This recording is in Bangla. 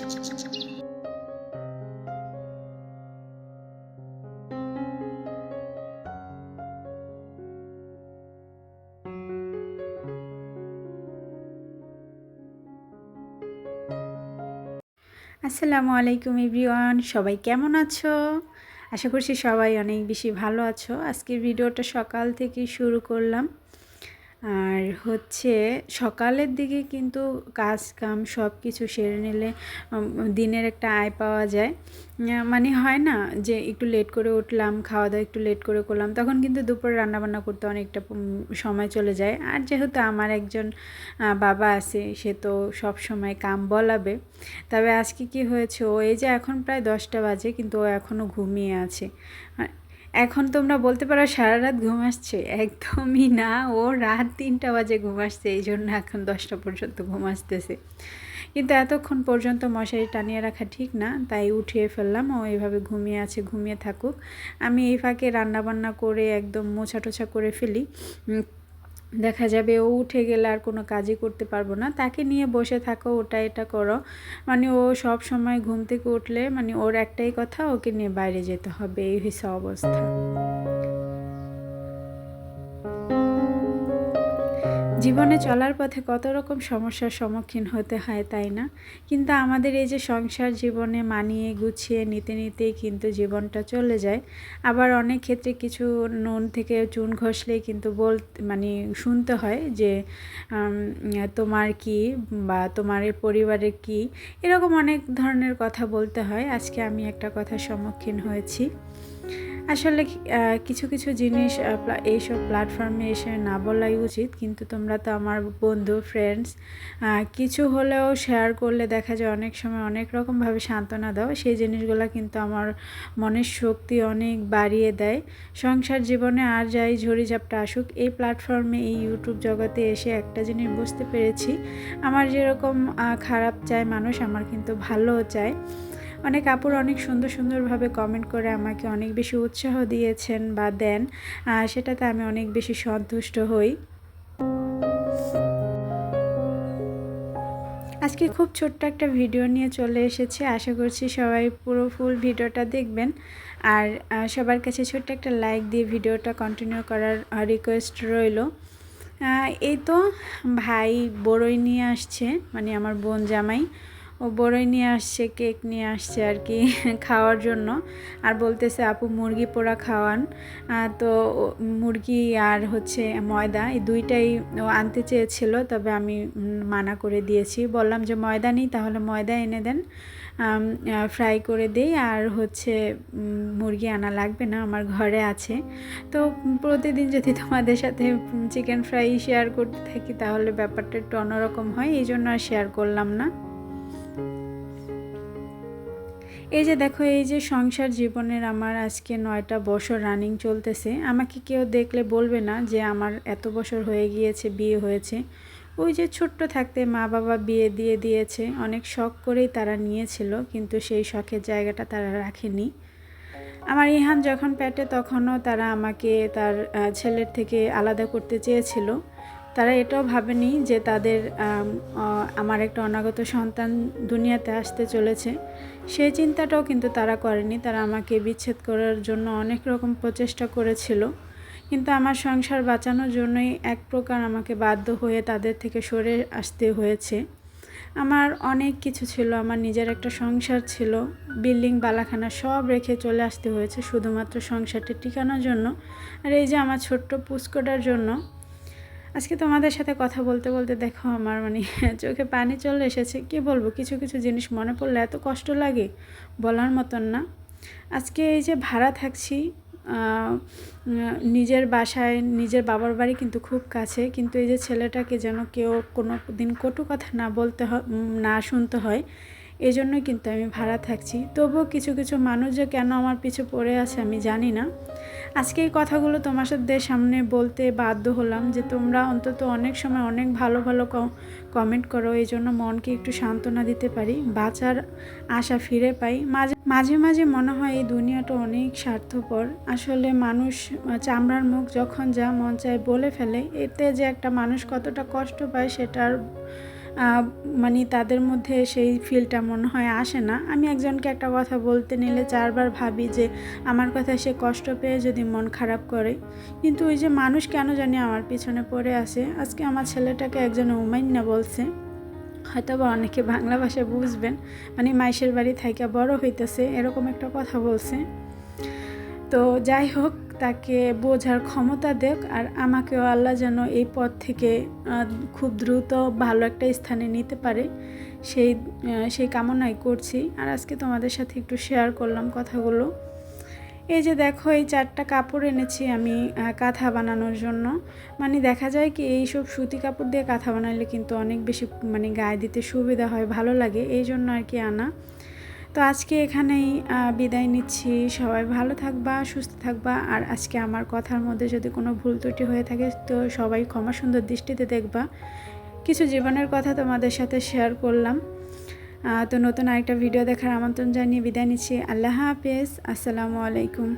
আসসালামু আলাইকুম এভরিওয়ান, সবাই কেমন আছো? আশা করছি সবাই অনেক বেশি ভালো আছো। আজকের ভিডিওটা সকাল থেকে শুরু করলাম। আর হচ্ছে সকালের দিকে কিন্তু কাজ কাম সব কিছু সেরে নিলে দিনের একটা আয় পাওয়া যায়। মানে হয় না যে একটু লেট করে উঠলাম খাওয়া দাওয়া একটু লেট করে করলাম, তখন কিন্তু দুপুরে রান্নাবান্না করতে অনেকটা সময় চলে যায়। আর যেহেতু আমার একজন বাবা আছে, সে তো সব সময় কাম বলাবে। তবে আজকে কি হয়েছে? ও এই যে এখন প্রায় দশটা বাজে, কিন্তু ও এখনও ঘুমিয়ে আছে। এখন তোমরা বলতে পারো সারা রাত ঘুম আসছে। একদমই না, ও রাত তিনটা বাজে ঘুম আসছে এই জন্য এখন দশটা পর্যন্ত ঘুম আসতেছে। কিন্তু এতক্ষণ পর্যন্ত মশারি টানিয়ে রাখা ঠিক না, তাই উঠিয়ে ফেললাম। ও এভাবে ঘুমিয়ে আছে, ঘুমিয়ে থাকুক। আমি এই ফাঁকে রান্নাবান্না করে একদম মোছা টোছা করে ফেলি। দেখা যাবে ও উঠে গেলে আর কোনো কাজই করতে পারব না। তাকে নিয়ে বসে থাকো, ওটা এটা করো। মানে ও সব সময় ঘুম থেকে উঠলে মানে ওর একটাই কথা, ওকে নিয়ে বাইরে যেতে হবে। এই হয়েছে অবস্থা। জীবনে চলার পথে কত রকম সমস্যার সম্মুখীন হতে হয় তাই না? কিন্তু আমাদের এই যে সংসার জীবনে মানিয়ে গুছিয়ে নিতে নিতেই কিন্তু জীবনটা চলে যায়। আবার অনেক ক্ষেত্রে কিছু নুন থেকে চুন ঘষলেই কিন্তু বল মানে শুনতে হয় যে তোমার কি বা তোমার পরিবারের কি? এরকম অনেক ধরনের কথা বলতে হয়। আজকে আমি একটা কথার সম্মুখীন হয়েছি। আসলে কিছু কিছু জিনিস এইসব প্ল্যাটফর্মে এসে না বলাই উচিত, কিন্তু তোমরা তো আমার বন্ধু ফ্রেন্ডস কিছু হলেও শেয়ার করলে দেখা যায় অনেক সময় অনেক রকমভাবে সান্ত্বনা দাও। সেই জিনিসগুলো কিন্তু আমার মনের শক্তি অনেক বাড়িয়ে দেয়। সংসার জীবনে আর যাই ঝড়ি ঝাপটা আসুক, এই প্ল্যাটফর্মে এই ইউটিউব জগতে এসে একটা জিনিস বুঝতে পেরেছি। আমার যেরকম খারাপ চায় মানুষ, আমার কিন্তু ভালোও চায়। অনেক আপুর অনেক সুন্দর সুন্দরভাবে কমেন্ট করে আমাকে অনেক বেশি উৎসাহ দিয়েছেন বা দেন সেটাতে আমি অনেক বেশি সন্তুষ্ট হই। আজকে খুব ছোট্ট একটা ভিডিও নিয়ে চলে এসেছি। আশা করছি সবাই পুরো ফুল ভিডিওটা দেখবেন। আর সবার কাছে ছোট্ট একটা লাইক দিয়ে ভিডিওটা কন্টিনিউ করার রিকোয়েস্ট রইল। এই তো ভাই বড়ই নিয়ে আসছে মানে আমার বোন জামাই। ও বড়ই নিয়ে আসছে, কেক নিয়ে আসছে আর কি খাওয়ার জন্য। আর বলতেছে, আপু, মুরগি পোড়া খাওয়ান। তো মুরগি আর হচ্ছে ময়দা এই দুইটাই ও আনতে চেয়েছিল, তবে আমি মানা করে দিয়েছি। বললাম যে, ময়দা নেই, তাহলে ময়দা এনে দেন। ফ্রাই করে দিই আর হচ্ছে মুরগি আনা লাগবে না, আমার ঘরে আছে। তো প্রতিদিন যদি তোমাদের সাথে চিকেন ফ্রাই শেয়ার করতে থাকি, তাহলে ব্যাপারটা একটু অন্যরকম হয়, এই জন্য আর শেয়ার করলাম না। এই যে দেখো, এই যে সংসার জীবনের আমার আজকে নয়টা বছর রানিং চলতেছে, আমাকে কেউ দেখলে বলবে না যে আমার এত বছর হয়ে গিয়েছে, বিয়ে হয়েছে। ওই যে ছোট্ট থাকতে মা বাবা বিয়ে দিয়ে দিয়েছে, অনেক শখ করেই তারা নিয়েছিল, কিন্তু সেই শখের জায়গাটা তারা রাখেনি। আমার ইহান যখন পেটে তখনও তারা আমাকে তার ছেলের থেকে আলাদা করতে চেয়েছিল। তারা এটাও ভাবেনি যে তাদের আমার একটা অনাগত সন্তান দুনিয়াতে আসতে চলেছে। সেই চিন্তাটাও কিন্তু তারা করেনি। তারা আমাকে বিচ্ছেদ করার জন্য অনেক রকম প্রচেষ্টা করেছিল। কিন্তু আমার সংসার বাঁচানোর জন্যই এক প্রকার আমাকে বাধ্য হয়ে তাদের থেকে সরে আসতে হয়েছে। আমার অনেক কিছু ছিল। আমার নিজের একটা সংসার ছিল। বিল্ডিং, বালাখানা সব রেখে চলে আসতে হয়েছে, শুধুমাত্র সংসারটি টিকানোর জন্য। আর এই যে আমার ছোট্ট পুস্কটার জন্য আজকে তোমাদের সাথে কথা বলতে বলতে দেখো আমার মানে চোখে পানি চলে এসেছে। কি বলব? কিছু কিছু জিনিস মনে পড়লে এত কষ্ট লাগে বলার মতন না। আজকে এই যে ভাড়া থাকছি নিজের বাসায়, নিজের বাবার বাড়ি কিন্তু খুব কাছে, কিন্তু এই যে ছেলেটাকে যেন কেউ কোনো দিন কটু কথা না বলতে হয় না শুনতে হয় এই জন্যই কিন্তু আমি ভাড়া থাকছি। তবুও কিছু কিছু মানুষ যে কেন আমার পিছু পড়ে আছে আমি জানি না। আজকে এই কথাগুলো তোমার সাথে সামনে বলতে বাধ্য হলাম যে তোমরা অন্তত অনেক সময় অনেক ভালো ভালো কমেন্ট করো, এই জন্য মনকে একটু সান্ত্বনা দিতে পারি, বাঁচার আশা ফিরে পাই। মাঝে মাঝে মাঝে মনে হয় এই দুনিয়াটা অনেক স্বার্থপর। আসলে মানুষ চামড়ার মুখ যখন যা মন চায় বলে ফেলে, এতে যে একটা মানুষ কতটা কষ্ট পায় সেটার মানে তাদের মধ্যে সেই ফিলটা মনে হয় আসে না। আমি একজনকে একটা কথা বলতে নিলে চারবার ভাবি যে আমার কথা সে কষ্ট পেয়ে যদি মন খারাপ করে। কিন্তু ওই যে মানুষ কেন জানি আমার পিছনে পড়ে আসে আজকে আমার ছেলেটাকে একজন উমাইন্না বলছে। হয়তো বা অনেকে বাংলা ভাষা বুঝবেন। মানে মাইশের বাড়ি থাইকা বড় হইতেছে, এরকম একটা কথা বলছে। তো যাই হোক তাকে বোঝার ক্ষমতা দেখ আর আমাকেও আল্লাহ যেন এই পথ থেকে খুব দ্রুত ভালো একটা স্থানে নিতে পারে। সেই সেই কামনাই করছি। আর আজকে তোমাদের সাথে একটু শেয়ার করলাম কথাগুলো। এই যে দেখো, এই চারটা কাপড় এনেছি আমি কাঁথা বানানোর জন্য। মানে দেখা যায় কি, এইসব সুতি কাপড় দিয়ে কাঁথা বানাইলে কিন্তু অনেক বেশি মানে গায়ে দিতে সুবিধা হয়, ভালো লাগে। এই জন্য আর কি আনা। তো আজকে এখানেই বিদায় নিচ্ছি। সবাই ভালো থাকবা, সুস্থ থাকবা। আর আজকে আমার কথার মধ্যে যদি কোনো ভুল ত্রুটি হয়ে থাকে, তো সবাই ক্ষমা সুন্দর দৃষ্টিতে দেখবা। কিছু জীবনের কথা তোমাদের সাথে শেয়ার করলাম। তো নতুন আরেকটা ভিডিও দেখার আমন্ত্রণ জানিয়ে বিদায় নিচ্ছি। আল্লাহ হাফেজ। আসসালামু আলাইকুম।